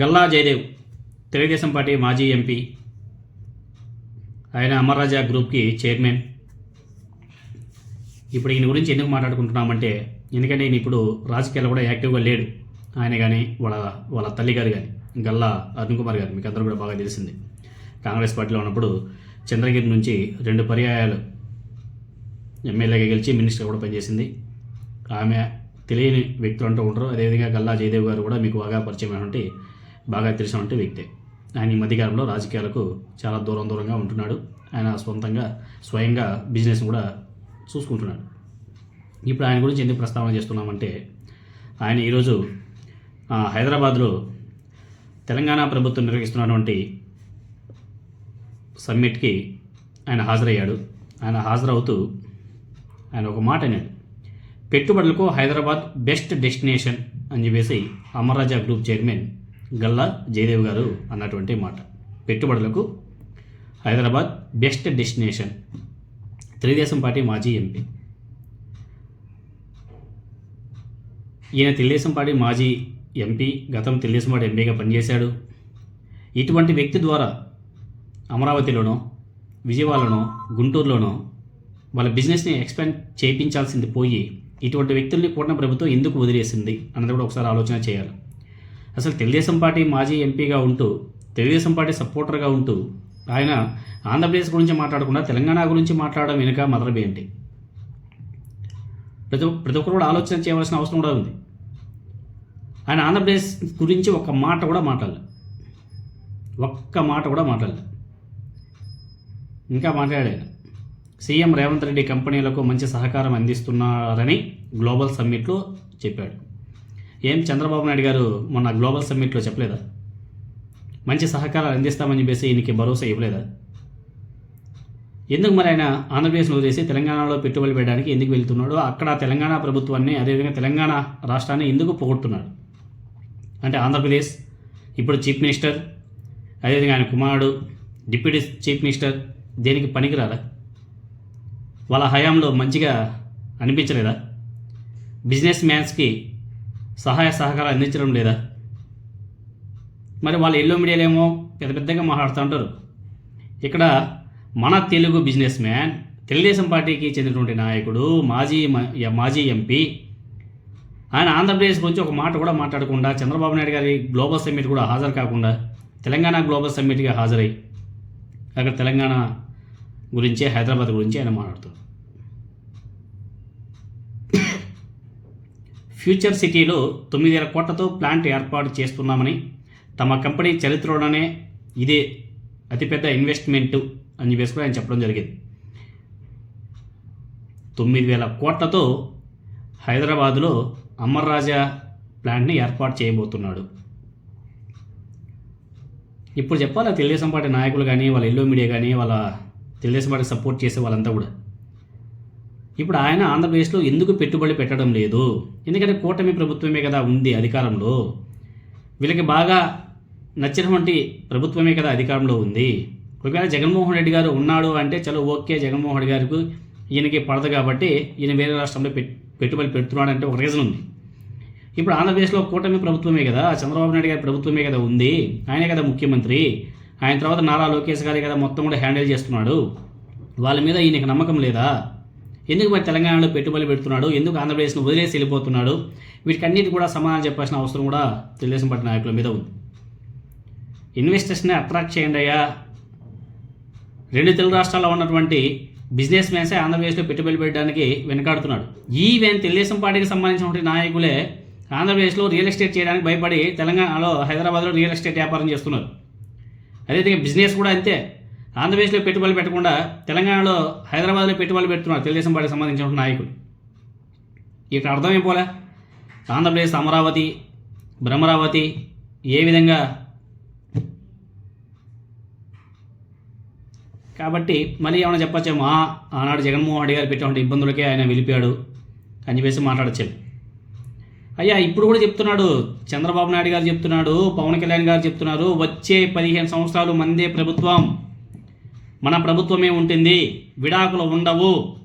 Galla Jayadev Telugu Desam party మాజీ MP ఆయన అమర్రాజా గ్రూప్కి చైర్మన్. ఇప్పుడు ఈయన గురించి ఎందుకు మాట్లాడుకుంటున్నామంటే ఎందుకంటే ఈయన ఇప్పుడు రాజకీయాల్లో కూడా యాక్టివ్గా లేడు. ఆయన కానీ వాళ్ళ వాళ్ళ తల్లి గారు కానీ గల్లా అరుణ్ కుమార్ గారు మీకు అందరూ కూడా బాగా తెలిసింది. కాంగ్రెస్ పార్టీలో ఉన్నప్పుడు చంద్రగిరి నుంచి రెండు పర్యాయాలు ఎమ్మెల్యేగా గెలిచి మినిస్టర్ కూడా పనిచేసింది. ఆమె తెలియని వ్యక్తులు అంటూ ఉంటారు. అదేవిధంగా గల్లా జయదేవ్ గారు కూడా మీకు బాగా పరిచయమైనటువంటి బాగా తెలిసినటువంటి వ్యక్తే. ఆయన ఈ మధ్యకాలంలో రాజకీయాలకు చాలా దూరం దూరంగా ఉంటున్నాడు. ఆయన సొంతంగా స్వయంగా బిజినెస్ కూడా చూసుకుంటున్నాడు. ఇప్పుడు ఆయన గురించి ఎందుకు ప్రస్తావన చేస్తున్నామంటే ఆయన ఈరోజు హైదరాబాద్లో తెలంగాణ ప్రభుత్వం నిర్వహిస్తున్నటువంటి సమ్మిట్కి ఆయన హాజరయ్యాడు. ఆయన హాజరవుతూ ఆయన ఒక మాట అన్నాడు. పెట్టుబడులకు హైదరాబాద్ బెస్ట్ డెస్టినేషన్ అని చెప్పేసి అమర్రాజా గ్రూప్ చైర్మన్ గల్లా జయదేవ్ గారు అన్నటువంటి మాట. పెట్టుబడులకు Hyderabad best destination. Telugu Desam party మాజీ ఎంపీ. ఈయన తెలుగుదేశం పార్టీ మాజీ ఎంపీ గతం తెలుగుదేశం పార్టీ ఎంపీగా పనిచేశాడు. ఇటువంటి వ్యక్తి ద్వారా అమరావతిలోనో విజయవాడలోనో గుంటూరులోనో వాళ్ళ బిజినెస్ని ఎక్స్పాండ్ చేయించాల్సింది పోయి ఇటువంటి వ్యక్తుల్ని కూటమి ప్రభుత్వం ఎందుకు వదిలేసింది అన్నది కూడా ఒకసారి ఆలోచన చేయాలి. అసలు తెలుగుదేశం పార్టీ మాజీ ఎంపీగా ఉంటూ తెలుగుదేశం పార్టీ సపోర్టర్గా ఉంటూ ఆయన ఆంధ్రప్రదేశ్ గురించి మాట్లాడకుండా తెలంగాణ గురించి మాట్లాడడం వెనుక మొదలు ఏంటి? ప్రతి ప్రతి ఒక్కరు కూడా ఆలోచన చేయవలసిన అవసరం కూడా ఉంది. ఆయన ఆంధ్రప్రదేశ్ గురించి ఒక్క మాట కూడా మాట్లాడలే. ఒక్క మాట కూడా మాట్లాడలే. ఇంకా మాట్లాడాడు సీఎం రేవంత్ రెడ్డి కంపెనీలకు మంచి సహకారం అందిస్తున్నారని గ్లోబల్ సమ్మిట్లో చెప్పాడు. ఏం చంద్రబాబు నాయుడు గారు మొన్న గ్లోబల్ సమ్మిట్లో చెప్పలేదా? మంచి సహకారాలు అందిస్తామని చెప్పేసి ఈయనకి భరోసా ఇవ్వలేదా? ఎందుకు మరి ఆయన ఆంధ్రప్రదేశ్ను వదిలేసి తెలంగాణలో పెట్టుబడి పెట్టడానికి ఎందుకు వెళ్తున్నాడు? అక్కడ తెలంగాణ ప్రభుత్వాన్ని అదేవిధంగా తెలంగాణ రాష్ట్రాన్ని ఎందుకు పొగుడుతున్నాడు అంటే ఆంధ్రప్రదేశ్ ఇప్పుడు చీఫ్ మినిస్టర్ అదేవిధంగా ఆయన కుమారుడు డిప్యూటీ చీఫ్ మినిస్టర్ దేనికి పనికిరారా? వాళ్ళ హయాంలో మంచిగా అనిపించలేదా? బిజినెస్ మ్యాన్స్కి సహాయ సహకారాలు అందించడం లేదా? మరి వాళ్ళ ఎల్లో మీడియాలేమో పెద్ద పెద్దగా మాట్లాడుతుంటారు. ఇక్కడ మన తెలుగు బిజినెస్ మ్యాన్ తెలుగుదేశం పార్టీకి చెందినటువంటి నాయకుడు మాజీ మాజీ ఎంపీ ఆయన ఆంధ్రప్రదేశ్ గురించి ఒక మాట కూడా మాట్లాడకుండా చంద్రబాబు నాయుడు గారి గ్లోబల్ సమ్మిట్ కూడా హాజరు కాకుండా తెలంగాణ గ్లోబల్ సమ్మిట్గా హాజరై అక్కడ తెలంగాణ గురించి హైదరాబాద్ గురించి ఆయన మాట్లాడుతారు ఫ్యూచర్ సిటీలో తొమ్మిది వేల కోట్లతో ప్లాంట్ ఏర్పాటు చేస్తున్నామని తమ కంపెనీ చరిత్రలోనే ఇదే అతిపెద్ద ఇన్వెస్ట్మెంట్ అని చెప్పేసి కూడా ఆయన చెప్పడం జరిగింది. తొమ్మిది వేల కోట్లతో హైదరాబాదులో అమర్ రాజా ప్లాంట్ని ఏర్పాటు చేయబోతున్నాడు. ఇప్పుడు చెప్పాలి తెలుగుదేశం పార్టీ నాయకులు కానీ వాళ్ళ ఎల్లో మీడియా కానీ వాళ్ళ తెలుగుదేశం పార్టీ సపోర్ట్ చేసే వాళ్ళంతా కూడా. ఇప్పుడు ఆయన ఆంధ్రప్రదేశ్లో ఎందుకు పెట్టుబడి పెట్టడం లేదు? ఎందుకంటే కూటమి ప్రభుత్వమే కదా ఉంది అధికారంలో. వీళ్ళకి బాగా నచ్చినటువంటి ప్రభుత్వమే కదా అధికారంలో ఉంది. ఒకవేళ జగన్మోహన్ రెడ్డి గారు ఉన్నాడు అంటే చలో ఓకే జగన్మోహన్ రెడ్డి గారికి ఈయనకి పడదు కాబట్టి ఈయన వేరే రాష్ట్రంలో పెట్- పెట్టుబడి పెడుతున్నాడు అంటే ఒక రీజన్ ఉంది. ఇప్పుడు ఆంధ్రప్రదేశ్లో కూటమి ప్రభుత్వమే కదా చంద్రబాబు నాయుడు గారి ప్రభుత్వమే కదా ఉంది. ఆయనే కదా ముఖ్యమంత్రి. ఆయన తర్వాత నారా లోకేష్ గారి కదా మొత్తం కూడా హ్యాండిల్ చేస్తున్నాడు. వాళ్ళ మీద ఈయనకి నమ్మకం లేదా? ఎందుకు మరి తెలంగాణలో పెట్టుబడి పెడుతున్నాడు? ఎందుకు ఆంధ్రప్రదేశ్ను వదిలేసి వెళ్ళిపోతున్నాడు? వీటికన్నిటి కూడా సమాధానం చెప్పాల్సిన అవసరం కూడా తెలుగుదేశం పార్టీ నాయకుల మీద ఉంది. ఇన్వెస్టర్స్ని అట్రాక్ట్ చేయండి అయ్యా. రెండు తెలుగు రాష్ట్రాల్లో ఉన్నటువంటి బిజినెస్ మ్యాన్సే ఆంధ్రప్రదేశ్లో పెట్టుబడి పెట్టడానికి వెనకాడుతున్నాడు. ఈవెన్ తెలుగుదేశం పార్టీకి సంబంధించినటువంటి నాయకులే ఆంధ్రప్రదేశ్లో రియల్ ఎస్టేట్ చేయడానికి భయపడి తెలంగాణలో హైదరాబాద్లో రియల్ ఎస్టేట్ వ్యాపారం చేస్తున్నారు. అదేవిధంగా బిజినెస్ కూడా అంతే. ఆంధ్రప్రదేశ్లో పెట్టుబడులు పెట్టకుండా తెలంగాణలో హైదరాబాద్లో పెట్టుబడులు పెడుతున్నారు తెలుగుదేశం పార్టీకి సంబంధించిన నాయకులు. ఇక్కడ అర్థమైపోలే ఆంధ్రప్రదేశ్ అమరావతి భ్రమరావతి ఏ విధంగా కాబట్టి మళ్ళీ ఏమైనా చెప్పచ్చేమో "ఆ, ఆనాడు జగన్మోహన్ రెడ్డి గారు పెట్టినటువంటి ఇబ్బందులకే ఆయన వెళ్ళిపోయాడు అని చెప్పేసి మాట్లాడచ్చాడు అయ్యా ఇప్పుడు కూడా చెప్తున్నాడు. చంద్రబాబు నాయుడు గారు చెప్తున్నాడు. పవన్ కళ్యాణ్ గారు చెప్తున్నారు. వచ్చే పదిహేను సంవత్సరాలు మందే ప్రభుత్వం. మన ప్రభుత్వమే ఉంటుంది విడాకులు ఉండవు.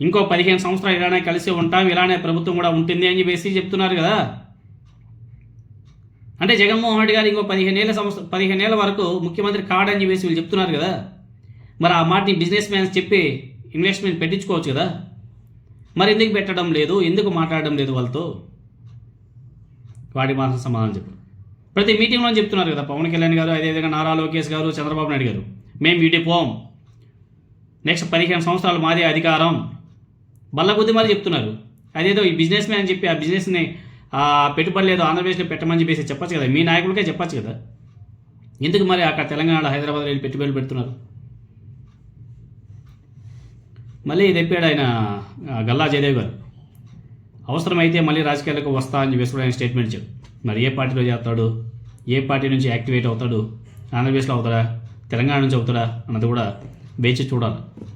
ఇంకో పదిహేను సంవత్సరాలు ఇలానే కలిసి ఉంటాం ఇలానే ప్రభుత్వం కూడా ఉంటుంది అని చెప్పేసి చెప్తున్నారు కదా. అంటే జగన్మోహన్ రెడ్డి గారు ఇంకో పదిహేను ఏళ్ళ సంవత్సరం పదిహేను ఏళ్ళ వరకు ముఖ్యమంత్రి కాడని చెప్పేసి వీళ్ళు చెప్తున్నారు కదా. మరి ఆ మాటని బిజినెస్ మ్యాన్స్ చెప్పి ఇన్వెస్ట్మెంట్ పెట్టించుకోవచ్చు కదా. మరి ఎందుకు పెట్టడం లేదు ఎందుకు మాట్లాడడం లేదు వాళ్ళతో? వాటి మాత్రం సమాధానం చెప్పు ప్రతి మీటింగ్లో చెప్తున్నారు కదా పవన్ కళ్యాణ్ గారు అదేవిధంగా నారా లోకేష్ గారు చంద్రబాబు నాయుడు గారు. మేము విడిపోం నెక్స్ట్ పదిహేను సంవత్సరాలు మాదే అధికారం. బల్ల కొద్ది మరి చెప్తున్నారు. అదేదో ఈ బిజినెస్ మ్యాన్ చెప్పి ఆ బిజినెస్ని ఆ పెట్టుబడి లేదు ఆంధ్రప్రదేశ్లో పెట్టమని చెప్పేసి చెప్పచ్చు కదా. మీ నాయకులకే చెప్పచ్చు కదా. ఎందుకు మరి అక్కడ తెలంగాణలో హైదరాబాద్లో వెళ్ళి పెట్టుబడులు పెడుతున్నారు? మళ్ళీ చెప్పాడు ఆయన గల్లా జయదేవ్ గారు. అవసరమైతే మళ్ళీ రాజకీయాలకు వస్తా అని చెప్పేసి కూడా ఆయన స్టేట్మెంట్ ఇచ్చాడు. మరి ఏ పార్టీలో చేస్తాడు? ఏ పార్టీ నుంచి యాక్టివేట్ అవుతాడు? ఆంధ్రప్రదేశ్లో అవుతాడా? తెలంగాణ నుంచి అవుతాడా? అన్నది కూడా వేచి చూడాలి.